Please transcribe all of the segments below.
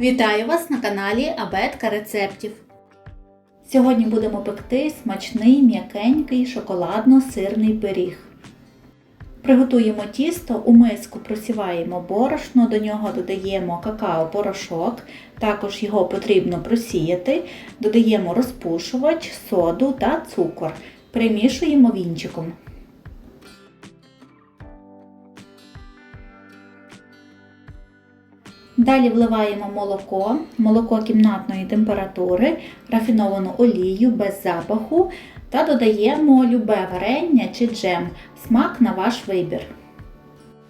Вітаю вас на каналі Абетка рецептів. Сьогодні будемо пекти смачний м'якенький шоколадно-сирний пиріг. Приготуємо тісто, у миску просіваємо борошно, до нього додаємо какао-порошок, також його потрібно просіяти, додаємо розпушувач, соду та цукор. Примішуємо вінчиком. Далі вливаємо молоко, молоко кімнатної температури, рафіновану олію без запаху та додаємо любе варення чи джем, смак на ваш вибір.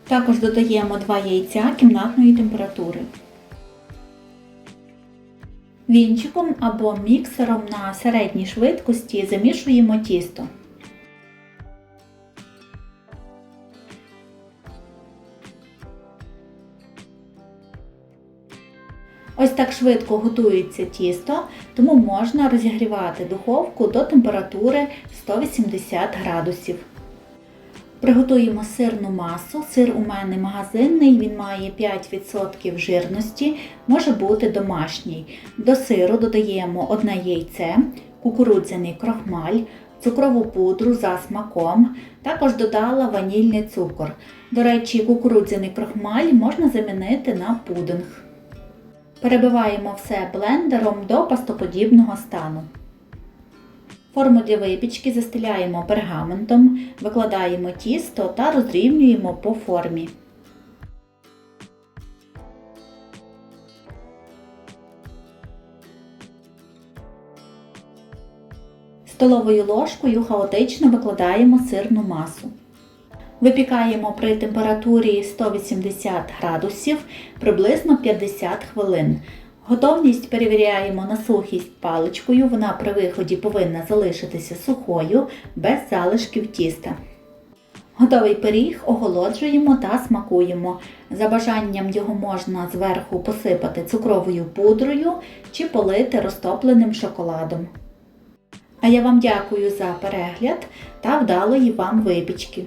Також додаємо 2 яйця кімнатної температури. Вінчиком або міксером на середній швидкості замішуємо тісто. Ось так швидко готується тісто, тому можна розігрівати духовку до температури 180 градусів. Приготуємо сирну масу. Сир у мене магазинний, він має 5% жирності, може бути домашній. До сиру додаємо одне яйце, кукурудзяний крохмаль, цукрову пудру за смаком, також додала ванільний цукор. До речі, кукурудзяний крохмаль можна замінити на пудинг. Перебиваємо все блендером до пастоподібного стану. Форму для випічки застеляємо пергаментом, викладаємо тісто та розрівнюємо по формі. Столовою ложкою хаотично викладаємо сирну масу. Випікаємо при температурі 180 градусів приблизно 50 хвилин. Готовність перевіряємо на сухість паличкою, вона при виході повинна залишитися сухою, без залишків тіста. Готовий пиріг оголоджуємо та смакуємо. За бажанням його можна зверху посипати цукровою пудрою чи полити розтопленим шоколадом. А я вам дякую за перегляд та вдалої вам випічки!